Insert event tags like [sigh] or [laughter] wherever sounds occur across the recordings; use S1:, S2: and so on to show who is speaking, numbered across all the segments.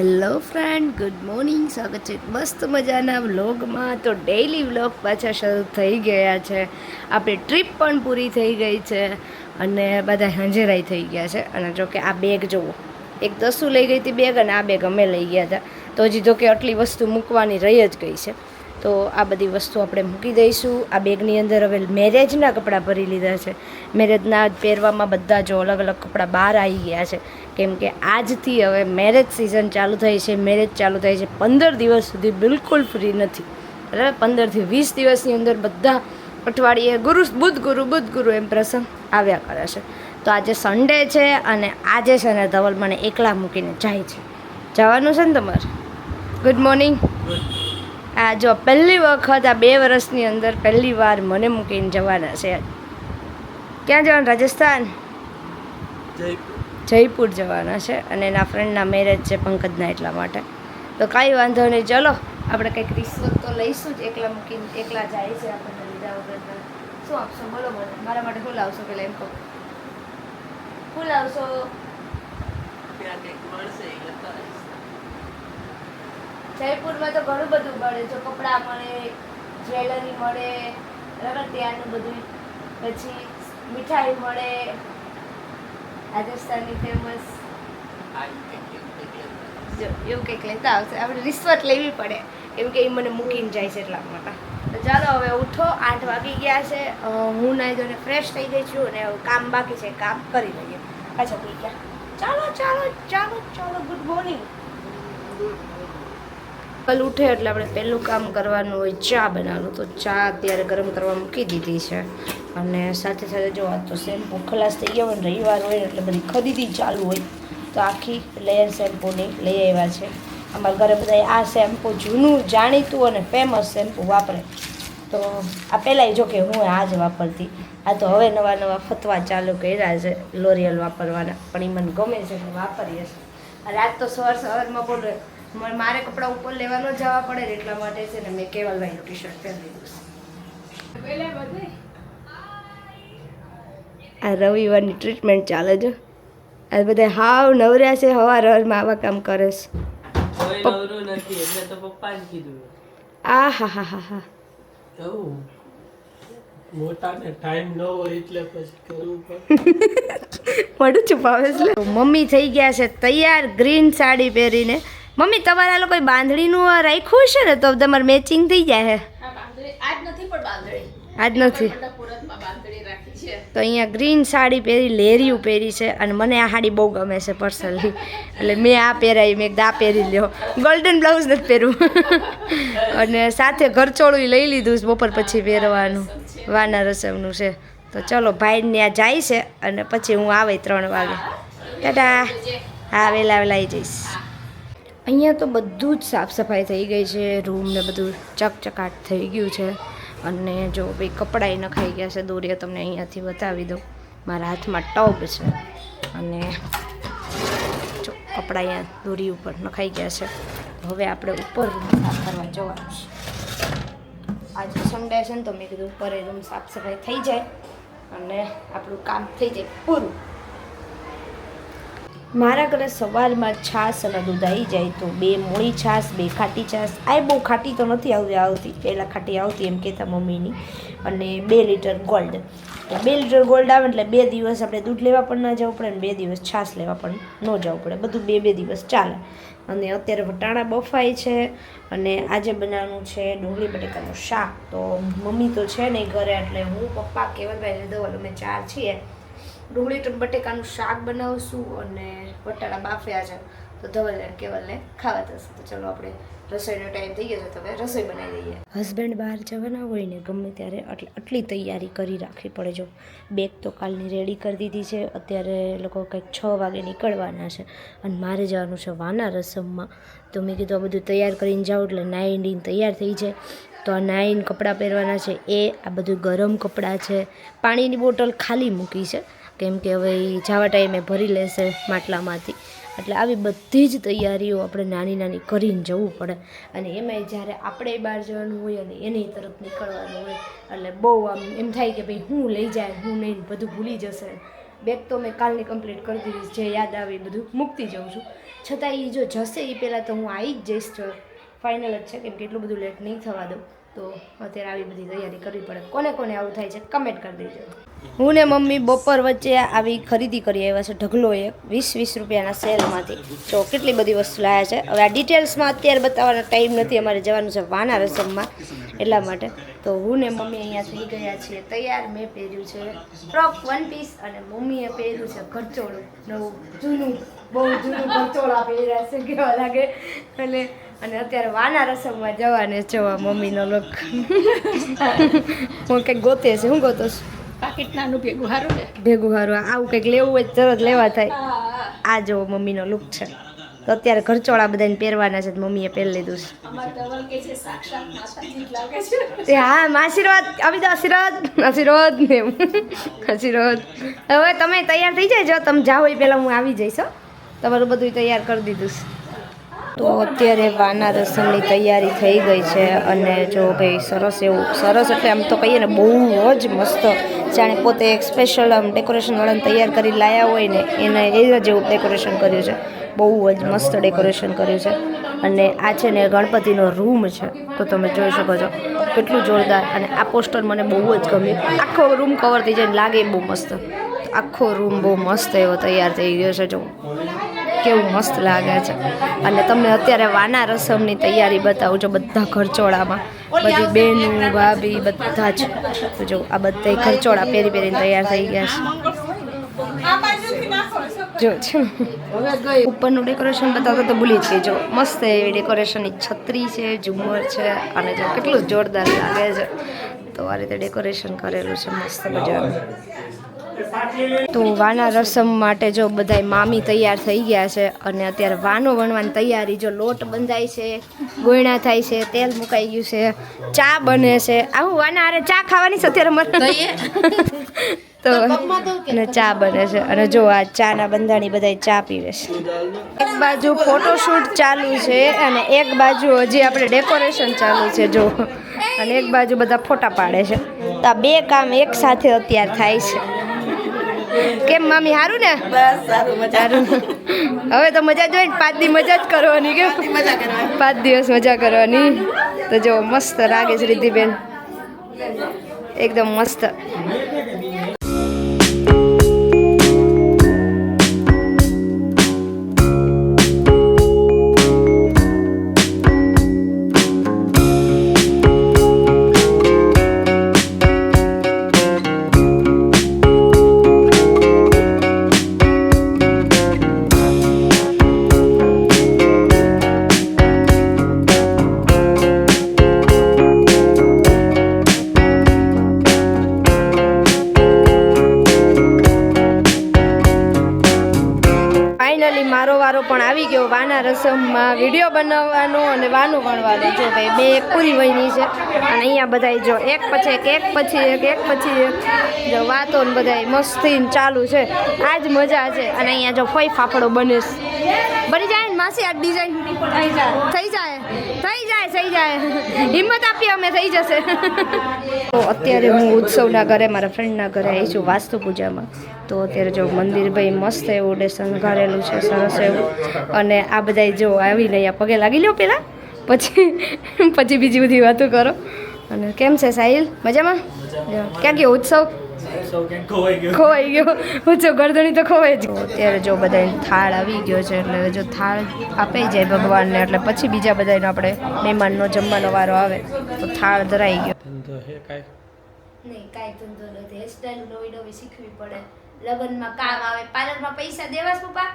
S1: Hello friend good morning સ્વાગત છે મસ્ત મજાના વ્લોગમાં તો ડેઈલી વ્લોગ પાછા શરૂ થઈ ગયા છે. આપણી ટ્રીપ પણ પૂરી થઈ ગઈ છે અને બધા હંજેરાઈ થઈ ગયા છે. અને જો કે આ બેગ જુઓ. એક દસું લઈ ગઈ હતી બેગ અને આ બેગ અમે લઈ ગયા હતા. તો હજી જો કે આટલી વસ્તુ મૂકવાની રહી જ ગઈ છે. તો આ બધી વસ્તુ આપણે મૂકી દઈશું. આ બેગની અંદર હવે મેરેજના કપડાં ભરી લીધા છે. મેરેજના પહેરવામાં બધા જો અલગ અલગ કપડાં બહાર આવી ગયા છે. કેમ કે આજથી હવે મેરેજ સિઝન ચાલુ થઈ છે. મેરેજ ચાલુ થાય છે પંદર દિવસ સુધી બિલકુલ ફ્રી નથી. બરાબર? પંદરથી વીસ દિવસની અંદર બધા અઠવાડિયે ગુરુ બુધ ગુરુ બુધ ગુરુ એમ પ્રસંગ આવ્યા કરે છે. તો આજે સન્ડે છે અને આજે છે ને ધવલ મને એકલા મૂકીને જાય છે. જવાનું છે ને તમારે? ગુડ મોર્નિંગ આ જો પહેલી વખત આ બે વર્ષની અંદર પહેલી વાર મને મૂકીને જવાના છે. ક્યાં જવાનું? રાજસ્થાન? જયપુર. જવાના છે અને એના ફ્રેન્ડના મેરેજ છે પંકજના એટલા માટે. તો કાંઈ વાંધો નહીં ચલો. આપણે કંઈક રિશ્વત તો લઈશું જ એકલા મૂકીને એકલા જાય છે આપણને લીધા વગર શું આપશો બોલો બોલો મારા માટે શું લાવશો પેલા એમ કહો? શું લાવશો? જયપુરમાં તો ઘણું બધું મળે, જો કપડાં મળે, જ્વેલરી મળે બરાબર ત્યાંનું બધું. પછી મીઠાઈ મળે, રાજસ્થાનની ફેમસ એવું કંઈક લેતા આવશે. આપણે રિશ્વત લેવી પડે. કેમ કે એ મને મૂકીને જાય છે એટલા માટે. તો ચાલો હવે ઉઠો, આઠ વાગી ગયા છે. હું નાઈ જોને ફ્રેશ થઈ ગઈ છું અને કામ બાકી છે. કામ કરી લઈએ. પાછા થઈ ગયા. ચાલો ચાલો ચાલો ચાલો. ગુડ મોર્નિંગ કલ ઉઠે એટલે આપણે પહેલું કામ કરવાનું હોય ચા બનાવવાનું. તો ચા અત્યારે ગરમ કરવા મૂકી દીધી છે. અને સાથે સાથે જો આ તો શેમ્પુ ખલાસ થઈ ગયો હોય રવિવાર હોય એટલે બધી ખરીદી ચાલુ હોય. તો આખી લેયર શેમ્પૂની લઈ આવ્યા છે. અમારા ઘરે બધા આ શેમ્પૂ જૂનું, જાણીતું અને ફેમસ શેમ્પૂ વાપરે. તો આ પહેલાંય જો કે હું આ જ વાપરતી. આ તો હવે નવા નવા ફતવા ચાલુ કર્યા છે, લોરિયલ વાપરવાના. પણ એ મને ગમે છે વાપરીએ છીએ. રાત તો સવાર સવારમાં બોલે મ- મારે કપડાં ઉપર લેવાનો જવા પડે ને એટલા માટે છે ને મેં કેવલભાઈનું ટી શર્ટ પહેરી લીધું છે. આ રવિવારની ટ્રીટમેન્ટ ચાલે છે. આ બધા હાવ નવર્યા છે હવા રવરમાં આવા કામ કરે છે.
S2: કોઈ નવરું નથી એટલે તો પપ્પા જ કીધું.
S1: આ હા હા હા હા
S2: મોટાને ટાઈમ ન હોય એટલે પછી કરવું પડે. [laughs]
S1: મોઢું છુપાવે છે મમ્મી થઈ ગયા છે તૈયાર ગ્રીન સાડી પહેરીને. મમ્મી તમારા લોકો બાંધણીનું રાખ્યું છે ને? તો તમારે મેચિંગ થઈ જાય છે આજ નથી તો અહીંયા ગ્રીન સાડી પહેરી લેરિયું પહેરી છે અને મને આ સાડી બહુ ગમે છે પર્સનલી એટલે મેં આ પહેરાવી મેં આ પહેરી લ્યો. ગોલ્ડન બ્લાઉઝ નથી પહેરવું [laughs] અને સાથે ઘરચોળું લઈ લીધું છે બપોર પછી પહેરવાનું. વાના રસમનું છે. તો ચલો ભાઈ ત્યાં જાય છે અને પછી હું આવે ત્રણ વાગે. ટાટા. હા વહેલા વેલા આવી જઈશ. અહીંયા તો બધું જ સાફ સફાઈ થઈ ગઈ છે રૂમ ને બધું ચકચકાટ થઈ ગયું છે. અને જો ભાઈ કપડાં નખાઈ ગયા છે દોરીએ તમને અહીંયાથી બતાવી દઉં. મારા હાથમાં ટબ છે. અને જો કપડાં અહીંયા દોરી ઉપર નખાઈ ગયા છે. હવે આપણે ઉપર રૂમ સાફ કરવા જવાનું છે. આજે સન્ડે છે ને, તો મેં કીધું ઉપર રૂમ સાફ સફાઈ થઈ જાય. અને આપણું કામ થઈ જાય પૂરું. મારા ઘરે સવારમાં છાશ અને દૂધ આવી જાય તો બે મૂળી છાશ બે ખાટી છાશ આ બહુ ખાટી તો નથી આવતી આવતી. પહેલાં ખાટી આવતી, એમ કહેતા મમ્મીની. અને બે લીટર ગોલ્ડ. બે લીટર ગોલ્ડ આવે એટલે બે દિવસ આપણે દૂધ લેવા પણ ન જવું પડે અને બે દિવસ છાશ લેવા પણ ન જવું પડે. બધું બે બે દિવસ ચાલે. અને અત્યારે વટાણા બફાય છે અને આજે બનાવવાનું છે ડુંગળી બટેકાનું શાક. તો મમ્મી તો છે નહીં ઘરે એટલે હું પપ્પા કેવલભાઈ લીધો અમે ચાર છીએ. ડુંગળી બટેકાનું શાક બનાવશું અને બટાટા બાફ્યા છે, તો ધવલને કેવલને ખાવા થશે તો ચલો આપણે રસોઈનો ટાઈમ થઈ ગયો છે, તો હવે રસોઈ બનાવી દઈએ. હસબન્ડ બહાર જવાના હોય ને ગમે ત્યારે આટલી તૈયારી કરી રાખવી પડે. જો બેગ તો કાલની રેડી કરી દીધી છે, અત્યારે લોકો કંઈક છ વાગે નીકળવાના છે. અને મારે જવાનું છે વાના રસમમાં. તો મેં કીધું આ બધું તૈયાર કરીને જાઉં, એટલે નાઈન તૈયાર થઈ જાય. તો આ નાઈન કપડાં પહેરવાના છે. એ આ બધું ગરમ કપડાં છે. પાણીની બોટલ ખાલી મૂકી છે. કેમ કે હવે એ જવા ટાઈમે ભરી લેશે માટલામાંથી. એટલે આવી બધી જ તૈયારીઓ આપણે નાની નાની કરીને જવું પડે. અને એમાંય જ્યારે આપણે બહાર જવાનું હોય અને એની તરફ નીકળવાનું હોય, એટલે બહુ આમ એમ થાય કે ભાઈ હું લઈ જાય, હું નહીં બધું ભૂલી જશે. બેગ તો મેં કાલની કમ્પ્લીટ કરી દીધી જે યાદ આવે એ બધું, મૂકતી જાઉં છું. છતાં એ જો જશે એ પહેલાં તો હું આવી જ જઈશ ફાઇનલ જ છે, કેમ કે એટલું બધું લેટ નહીં થવા દઉં. તો અત્યારે આવી બધી તૈયારી કરવી પડે. કોને કોને આવું થાય છે કમેન્ટ કરી દેજો. હું ને મમ્મી બપોર વચ્ચે આવી ખરીદી કરી આવ્યા છે ઢગલો એક વીસ વીસ રૂપિયાના સેલમાંથી. તો કેટલી બધી વસ્તુ લાવ્યા છે. હવે આ ડિટેલ્સમાં અત્યારે બતાવવાનો ટાઈમ નથી, અમારે જવાનું છે વાના રસમમાં એટલા માટે. તો હું ને મમ્મી અહીંયા થઈ ગયા છીએ. તૈયાર મેં પહેર્યું છે ફ્રોક, વન પીસ અને મમ્મીએ પહેર્યું છે ઘરચોળું. નવું, જૂનું, બહુ જૂનું ઘરચોળા પહેર્યા છે, કેવા લાગે. એટલે અને અત્યારે વાના રસમમાં જવાને જોવા મમ્મીનો લોક હું કંઈક ગોતે છે, હું ગોતો છું.
S3: પાકીટ નાનું ભેગું હારું ને
S1: ભેગું હારું. આવું કંઈક લેવું હોય તરત લેવા થાય. આ જો મમ્મીનો લુક છે. તો અત્યારે ઘરચોળા બધાને પહેરવાના છે મમ્મીએ પહેરી લીધું છે. હા આશીર્વાદ. આવી દો આશીર્વાદ. આશીર્વાદ ને આશીર્વાદ. હવે તમે તૈયાર થઈ જાય જો તમે જાઓ એ પહેલાં હું આવી જઈશ હો. તમારું બધું તૈયાર કરી દીધું છે. તો અત્યારે વાના રસમની તૈયારી થઈ ગઈ છે અને જો ભાઈ સરસ એવું, સરસ એટલે આમ તો કહીએ ને, બહુ જ મસ્ત. જાણે પોતે એક સ્પેશિયલ આમ ડેકોરેશનવાળાને તૈયાર કરી લાયા હોય ને, એને એ જેવું ડેકોરેશન કર્યું છે. બહુ જ મસ્ત ડેકોરેશન કર્યું છે. અને આ છે ને ગણપતિનો રૂમ છે. તો તમે જોઈ શકો છો. કેટલું જોરદાર અને આ પોસ્ટર મને બહુ જ ગમ્યું. આખો રૂમ કવર થઈ જાય લાગે બહુ મસ્ત. આખો રૂમ બહુ મસ્ત એવો તૈયાર થઈ ગયો છે, જો. કેવું મસ્ત લાગે છે. અને તમને અત્યારે વાના રસમની તૈયારી બતાવું છું બધા ખર્ચોળામાં બધી બેન ભાભી બધા જ. જો આ બધા ખર્ચોળા પહેરી પહેરીને તૈયાર થઈ ગયા છે. જો છે ઉપરનું ડેકોરેશન બતાવતો તો ભૂલી જ ગઈ. જો મસ્ત એવી ડેકોરેશનની છત્રી છે ઝુમ્મર છે અને જો કેટલું જોરદાર લાગે છે. તો આ રીતે ડેકોરેશન કરેલું છે મસ્ત મજાનું. તો વાના રસમ માટે જો બધાય મામી તૈયાર થઈ ગયા છે અને અત્યારે વાનો વણવાની તૈયારી જો લોટ બંધાય છે ગોયણા થાય છે તેલ મુકાઈ ગયું છે ચા બને છે. આવું વાના અરે ચા ખાવાની છે અત્યારે મને [laughs] તો અને ચા બને છે. અને જો આ ચાના બંધાણી બધા ચા પીવે છે. એક બાજુ ફોટોશૂટ ચાલુ છે અને એક બાજુ હજી આપણે ડેકોરેશન ચાલુ છે જો. અને એક બાજુ બધા ફોટા પાડે છે. તો આ બે કામ એક સાથે અત્યારે થાય છે. કેમ મામી સારું ને? સારું હવે તો મજા જોઈ ને પાંચ દી મજા જ કરવાની કેમ? પાંચ દિવસ મજા કરવાની. તો જો મસ્ત લાગે છે રિદ્ધિબેન. એકદમ મસ્ત. ફાઇનલી મારો વારો પણ આવી ગયો. વાના રસમમાં વીડિયો બનાવવાનો અને વાનું વણવાનું જો ભાઈ. બે એક પૂરી વહીની છે. અને અહીંયા બધાય જો એક પછી એક એક પછી એક એક પછી એક. જો વાતો ને બધાય મસ્તી ચાલુ છે. આ જ મજા છે. અને અહીંયા જો ફઈ ફાફડો બને છે. બની જાય માસી, આ ડિઝાઇન થઈ જાય. થઈ જાય થઈ જાય. હિંમત આપીએ અમે, થઈ જશે. તો અત્યારે હું ઉત્સવના ઘરે, મારા ફ્રેન્ડના ઘરે આવી છું વાસ્તુ પૂજામાં. તો અત્યારે જો મંદિર ભાઈ મસ્ત એવું ડે શણગારેલું છે, સરસ એવું. અને આ બધાય જો આવીને અહીંયા પગે લાગી લ્યો પહેલાં પછી પછી બીજી બધી વાતો કરો. અને કેમ છે સાહિલ? મજામાં? ક્યાં ગયો ઉત્સવ? ખોવાઈ ગયો. પૂછો ગરદણી તો ખોવાઈ જ અત્યારે જો બધાને થાળ આવી ગયો છે એટલે જો થાળ આપી જાય ભગવાનને એટલે પછી બીજા બધાનો આપણે મહેમાનનો જમવાનો વારો આવે તો થાળ ધરાઈ ગયો.
S2: ધંધો હે કાંઈ?
S1: નહીં કાંઈ ધંધો નથી. હેરસ્ટાઈલ નવી નવી શીખવી પડે. લગ્નમાં કામ આવે પાર્લરમાં પૈસા દેવા છે પપ્પા?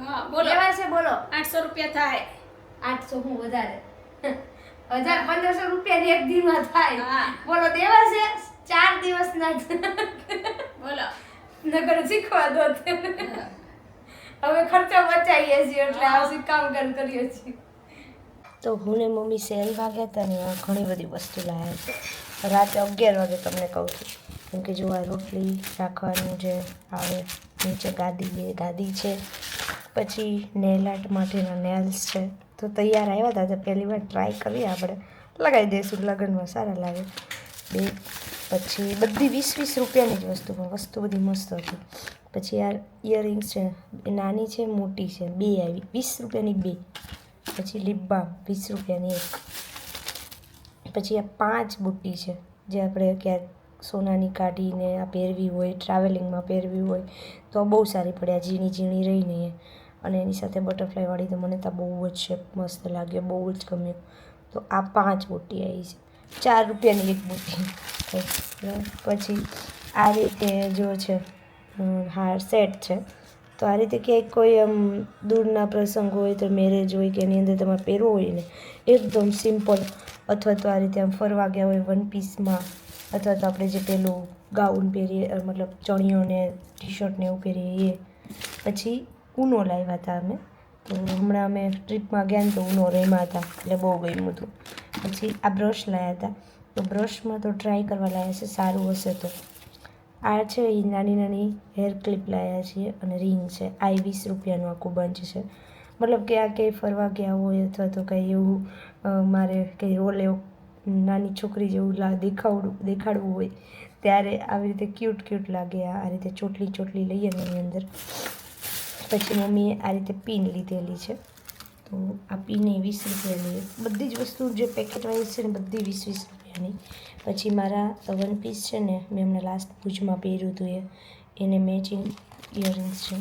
S3: હા બોલો.
S1: દેવા છે બોલો.
S3: આઠસો રૂપિયા થાય.
S1: આઠસો હું વધારે? હજાર પંદરસો રૂપિયા એક દિનમાં થાય.
S3: હા.
S1: બોલો દેવા છે? ચાર દિવસના જ.
S3: બોલો.
S1: નગર શીખવા દો હવે ખર્ચો બચાવીએ છીએ એટલે આ કામ કામ કરીએ છીએ. તો હું ને મમ્મી સેલ વાગ્યા હતા ને ઘણી બધી વસ્તુ લાવ્યા છે. રાતે અગિયાર વાગે તમને કહું છું. કેમ કે જો આ રોટલી રાખવાનું જે આવે નીચે ગાદી બે ગાદી છે પછી નેલ આર્ટ માટેના નેલ્સ છે. તો તૈયાર આવ્યા હતા તો પહેલી વાર ટ્રાય કરીએ આપણે. લગાવી દઈશું લગ્નમાં સારા લાગે. બે પછી બધી વીસ વીસ રૂપિયાની જ વસ્તુ પણ વસ્તુ બધી મસ્ત હતી. પછી આ ઇયરિંગ્સ છે, એ નાની છે, મોટી છે, બે આવી. વીસ રૂપિયાની બે. પછી લિપ વીસ રૂપિયાની એક. પછી આ પાંચ બુટ્ટી છે, જે આપણે ક્યાંક સોનાની કાઢીને આ પહેરવી હોય ટ્રાવેલિંગમાં પહેરવી હોય, તો બહુ સારી પડે. આ ઝીણી ઝીણી રહીને અને એની સાથે બટરફ્લાયવાળી તો મને તો બહુ જ શેપ મસ્ત લાગ્યો, બહુ જ ગમ્યો. તો આ પાંચ બુટ્ટી આવી છે. ચાર રૂપિયાની એક બુટ્ટી. પછી આ રીતે જો છે હાર સેટ છે. તો આ રીતે ક્યાંક કોઈ આમ દૂરના પ્રસંગ હોય તો મેરેજ હોય કે એની અંદર તમારે પહેરવું હોય ને, એકદમ સિમ્પલ અથવા તો આ રીતે આમ ફરવા ગયા હોય વન પીસમાં અથવા તો આપણે જે પેલું ગાઉન પહેરીએ મતલબ ચણિયો ને ટી શર્ટ એવું પહેરીએ એ. પછી ઊનો લાવ્યા હતા અમે. તો હમણાં અમે ટ્રીપમાં ગયા ને તો ઊનો રેમા હતા, એટલે બહુ ગમ્યું હતું. પછી આ બ્રશ લાવ્યા હતા. તો બ્રશમાં તો ટ્રાય કરવા લાવ્યા છે, સારું હશે તો. આ છે એ નાની નાની હેર ક્લિપ લાવ્યા છીએ અને રિંગ છે. આ વીસ રૂપિયાનું આખું બંચ છે. મતલબ કે આ ક્યાંય ફરવા ગયા હોય અથવા તો કંઈ એવું મારે કંઈ એવો નાની છોકરી જેવું દેખાવડું, દેખાડવું હોય, ત્યારે આવી રીતે ક્યુટ ક્યુટ લાગે આ રીતે ચોટલી ચોટલી લઈએ ને એની અંદર. પછી મમ્મીએ આ રીતે પીન લીધેલી છે. તો આ પીને વીસ રૂપિયાની બધી જ વસ્તુ જે પેકેટ વાઇઝ છે ને બધી વીસ વીસ રૂપિયાની પછી મારા વન પીસ છે ને, મેં હમણાં લાસ્ટ ભુજમાં પહેર્યું હતું એ. એને મેચિંગ ઇયરિંગ્સ છે.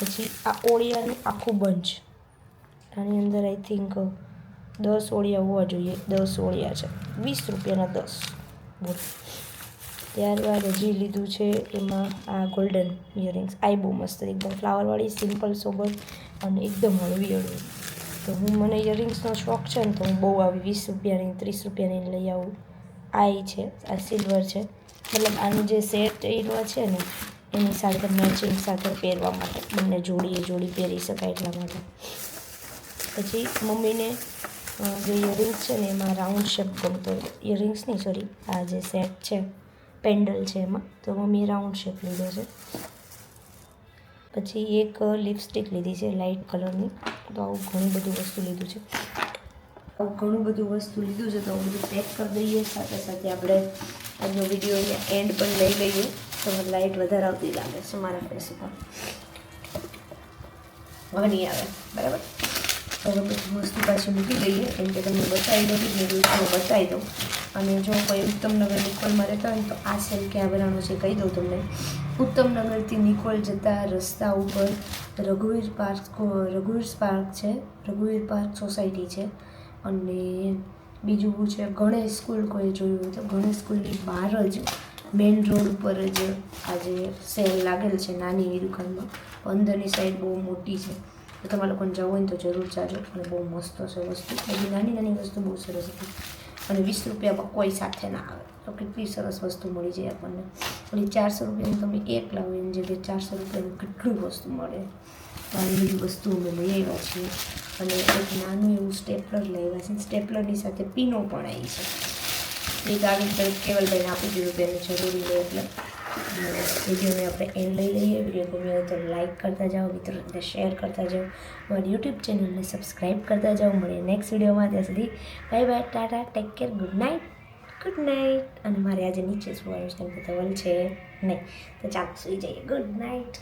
S1: પછી આ ઓળિયાનું આખું બંચ આની અંદર આઈ થિંક દસ ઓળિયા હોવા જોઈએ. દસ ઓળિયા છે. વીસ રૂપિયાના દસ. બોલ. ત્યારબાદ હજી લીધું છે એમાં આ ગોલ્ડન ઇયરિંગ્સ આઈ બહુ મસ્ત એકદમ ફ્લાવરવાળી સિમ્પલ સોબર અને એકદમ હળવી હળવી તો હું મને ઇયરિંગ્સનો શોખ છે ને તો હું બહુ આવી વીસ રૂપિયાની ત્રીસ રૂપિયાની લઈ આવું. આ છે, આ સિલ્વર છે. મતલબ આનું જે સેટ એવા છે ને, એની સાથે મેચિંગ સાથે પહેરવા માટે, બંને જોડીએ જોડી પહેરી શકાય એટલા માટે. પછી મમ્મીને જે ઇયરિંગ્સ છે ને એમાં રાઉન્ડ શેપ ગમતો ઇયરિંગ્સ નહીં સોરી આ જે સેટ છે, પેન્ડલ છે એમાં, તો મમ્મીએ રાઉન્ડ શેપ લીધો છે. પછી એક લિપસ્ટિક લીધી છે લાઇટ કલરની તો આવું ઘણું બધું વસ્તુ લીધું છે. આવું ઘણું બધું વસ્તુ લીધું છે તો આવું બધું પેક કરી દઈએ. સાથે સાથે આપણે આજનો વીડિયો અહીંયા એન્ડ પણ લઈ લઈએ. તો લાઇટ વધારે આવતી લાગે છે મારા ફેસ ઉપર. હવે આવે, બરાબર? હવે પછી વસ્તુ પાછી મૂકી દઈએ. કેમ કે તમને બતાવી દઉં કે હું બતાવી દઉં. અને જો કોઈ ઉત્તમનગર નિકોલમાં રહેતા હોય તો આ સેલ ક્યાં બનાવવાનો છે કહી દઉં તમને. ઉત્તમનગરથી નિકોલ જતા રસ્તા ઉપર રઘુવીર પાર્ક રઘુવીર પાર્ક છે, રઘુવીર પાર્ક સોસાયટી છે અને બીજું છે ગણેશ સ્કૂલ કોઈ જોયું હોય તો ગણેશ સ્કૂલની બહાર જ મેઇન રોડ ઉપર જ આજે સેલ લાગેલ છે નાની એવી દુકાનમાં અંદરની સાઈડ બહુ મોટી છે. તો તમારે લોકોને જવું હોય તો જરૂર જાજો અને બહુ મસ્ત છે વસ્તુ. બધી નાની નાની વસ્તુ બહુ સરસ હતી. અને વીસ રૂપિયામાં કોઈ સાથે ના આવે. તો કેટલી સરસ વસ્તુ મળી જાય આપણને. અને ચારસો રૂપિયાની તમે એક લાવો એની જગ્યાએ ચારસો રૂપિયાનું કેટલું વસ્તુ મળે. આવી બધી વસ્તુ અમે લઈ આવ્યા છીએ. અને એક નાનું એવું સ્ટેપલર લઈ આવ્યા છે. સ્ટેપલરની સાથે પીનો પણ આવી છે. એક આવી તરફ કેવલભાઈને આપી દીધું તેને જરૂરી હોય એટલે. વિડીયોને આપણે એન્ડ લઈ લઈએ. વીડિયો ગમ્યો હોય તો લાઈક કરતા જાઓ મિત્રો સાથે શેર કરતા જાઓ. મારી યુટ્યુબ ચેનલને સબસ્ક્રાઈબ કરતા જાઓ. મળીએ નેક્સ્ટ વિડીયોમાં. ત્યાં સુધી bye bye, tata, take care, good night. Good night અને મારે આજે નીચે સુવાનું છે કેમ કે ધવલ છે નહીં. તો ચાલો સુઈ જઈએ. Good night